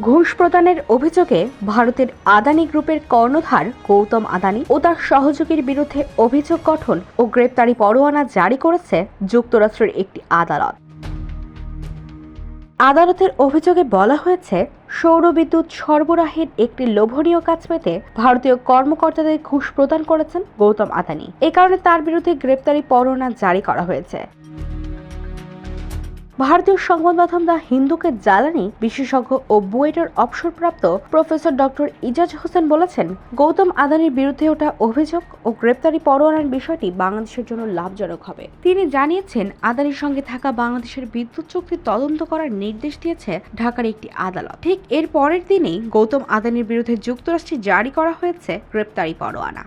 ঘুষ প্রদানের অভিযোগে ভারতের আদানি গ্রুপের কর্ণধার গৌতম আদানি ও তার সহযোগীর বিরুদ্ধে অভিযোগ গঠন ও গ্রেপ্তারি পরোয়ানা জারি করেছে যুক্তরাষ্ট্রের একটি আদালত। আদালতের অভিযোগে বলা হয়েছে, সৌর বিদ্যুৎ সরবরাহের একটি লোভনীয় কাজ পেতে ভারতীয় কর্মকর্তাদের ঘুষ প্রদান করেছেন গৌতম আদানি। এ কারণে তার বিরুদ্ধে গ্রেপ্তারি পরোয়ানা জারি করা হয়েছে। ভারতীয় সংবাদ মাধ্যম দ্য হিন্দুকে জ্বালানি বিশেষজ্ঞ ও বুয়েটের অবসরপ্রাপ্ত প্রফেসর ডক্টর ইজাজ হোসেন বলেছেন, গৌতম আদানির বিরুদ্ধে ওঠা অভিযোগ ও গ্রেপ্তারি পরোয়ানার বিষয়টি বাংলাদেশের জন্য লাভজনক হবে। তিনি জানিয়েছেন, আদানির সঙ্গে থাকা বাংলাদেশের বিদ্যুৎ চুক্তি তদন্ত করার নির্দেশ দিয়েছে ঢাকার একটি আদালত। ঠিক এর পরের দিনেই গৌতম আদানির বিরুদ্ধে যুক্তরাষ্ট্রে জারি করা হয়েছে গ্রেপ্তারি পরোয়ানা।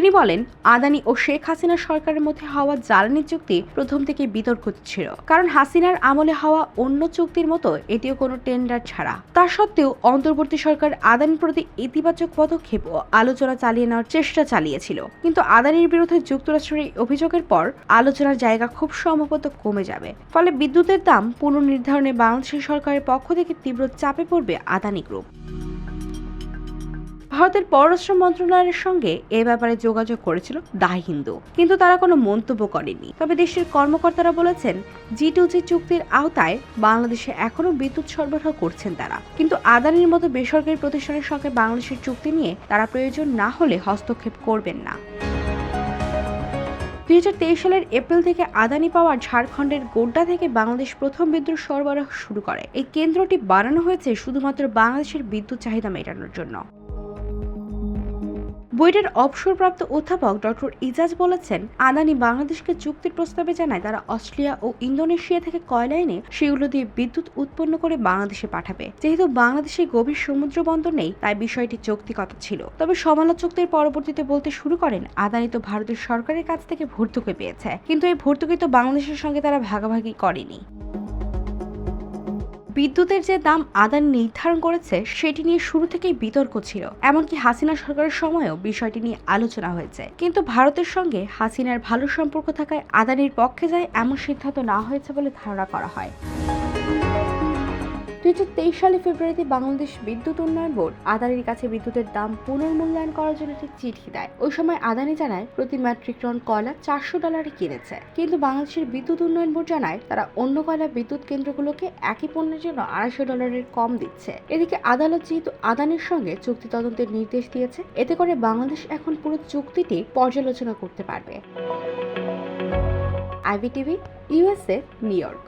তিনি বলেন, আদানি ও শেখ হাসিনা সরকারের মধ্যে হওয়া জ্বালানি চুক্তি প্রথম থেকে বিতর্ক ছিল। কারণ হাসিনার আমলে হওয়া অন্য চুক্তির মতো এটিও কোনো টেন্ডার ছাড়া। তা সত্ত্বেও অন্তর্বর্তী সরকার আদানির প্রতি ইতিবাচক পদক্ষেপ ও আলোচনা চালিয়ে নেওয়ার চেষ্টা চালিয়েছিল। কিন্তু আদানির বিরুদ্ধে যুক্তরাষ্ট্রের এই অভিযোগের পর আলোচনার জায়গা খুব সম্ভবত কমে যাবে। ফলে বিদ্যুতের দাম পুনর্নির্ধারণে বাংলাদেশের সরকারের পক্ষ থেকে তীব্র চাপে পড়বে আদানি গ্রুপ। ভারতের পররাষ্ট্র মন্ত্রণালয়ের সঙ্গে এ ব্যাপারে যোগাযোগ করেছিল দা হিন্দু। কিন্তু তারা কোনো মন্তব্য করেনি। তবে দেশের কর্মকর্তারা বলেছেন, জি টু জি চুক্তির আওতায় বাংলাদেশে এখনও বিদ্যুৎ সরবরাহ করছেন তারা। কিন্তু আদানির মতো বেসরকারি প্রতিষ্ঠানের সঙ্গে বাংলাদেশের চুক্তি নিয়ে তারা প্রয়োজন না হলে হস্তক্ষেপ করবেন না। দুই হাজার তেইশ সালের এপ্রিল থেকে আদানি পাওয়া ঝাড়খণ্ডের গোড্ডা থেকে বাংলাদেশ প্রথম বিদ্যুৎ সরবরাহ শুরু করে। এই কেন্দ্রটি বানানো হয়েছে শুধুমাত্র বাংলাদেশের বিদ্যুৎ চাহিদা মেটানোর জন্য। বুয়েটের অবসরপ্রাপ্ত অধ্যাপক ডক্টর ইজাজ বলেছেন, আদানি বাংলাদেশকে চুক্তির প্রস্তাবে জানায় তারা অস্ট্রেলিয়া ও ইন্দোনেশিয়া থেকে কয়লা এনে সেগুলো দিয়ে বিদ্যুৎ উৎপন্ন করে বাংলাদেশে পাঠাবে। যেহেতু বাংলাদেশে গভীর সমুদ্র বন্দর নেই, তাই বিষয়টি যৌক্তিকতা ছিল। তবে সমালোচকদের পরবর্তীতে বলতে শুরু করেন, আদানি তো ভারতের সরকারের কাছ থেকে ভর্তুকি পেয়েছে। কিন্তু এই ভর্তুকি তো বাংলাদেশের সঙ্গে তারা ভাগাভাগি করেনি। বিদ্যুতের যে দাম আদানি নির্ধারণ করেছে, সেটি নিয়ে শুরু থেকেই বিতর্ক ছিল। এমনকি হাসিনা সরকারের সময়ও বিষয়টি নিয়ে আলোচনা হয়েছে। কিন্তু ভারতের সঙ্গে হাসিনার ভালো সম্পর্ক থাকায় আদানির পক্ষে যায় এমন সিদ্ধান্ত না হয়েছে বলে ধারণা করা হয়। দুই হাজার তেইশ সালে ফেব্রুয়ারিতে বাংলাদেশ বিদ্যুৎ উন্নয়ন বোর্ড আদানির কাছে বিদ্যুতের দাম পুনর্মূল্যায়ন করার জন্য একটি চিঠি দেয়। ওই সময় আদানি জানায়, প্রতি মেট্রিক টন কয়লা চারশো ডলারে কিনেছে। কিন্তু বাংলাদেশের বিদ্যুৎ উন্নয়ন বোর্ড জানায়, তারা অন্য কয়লা বিদ্যুৎ কেন্দ্রগুলোকে একই পণ্যের জন্য আড়াইশো ডলারের কম দিচ্ছে। এদিকে আদালত যেহেতু আদানির সঙ্গে চুক্তি তদন্তের নির্দেশ দিয়েছে, এতে করে বাংলাদেশ এখন পুরো চুক্তিটি পর্যালোচনা করতে পারবে। IBTV, USA, New York.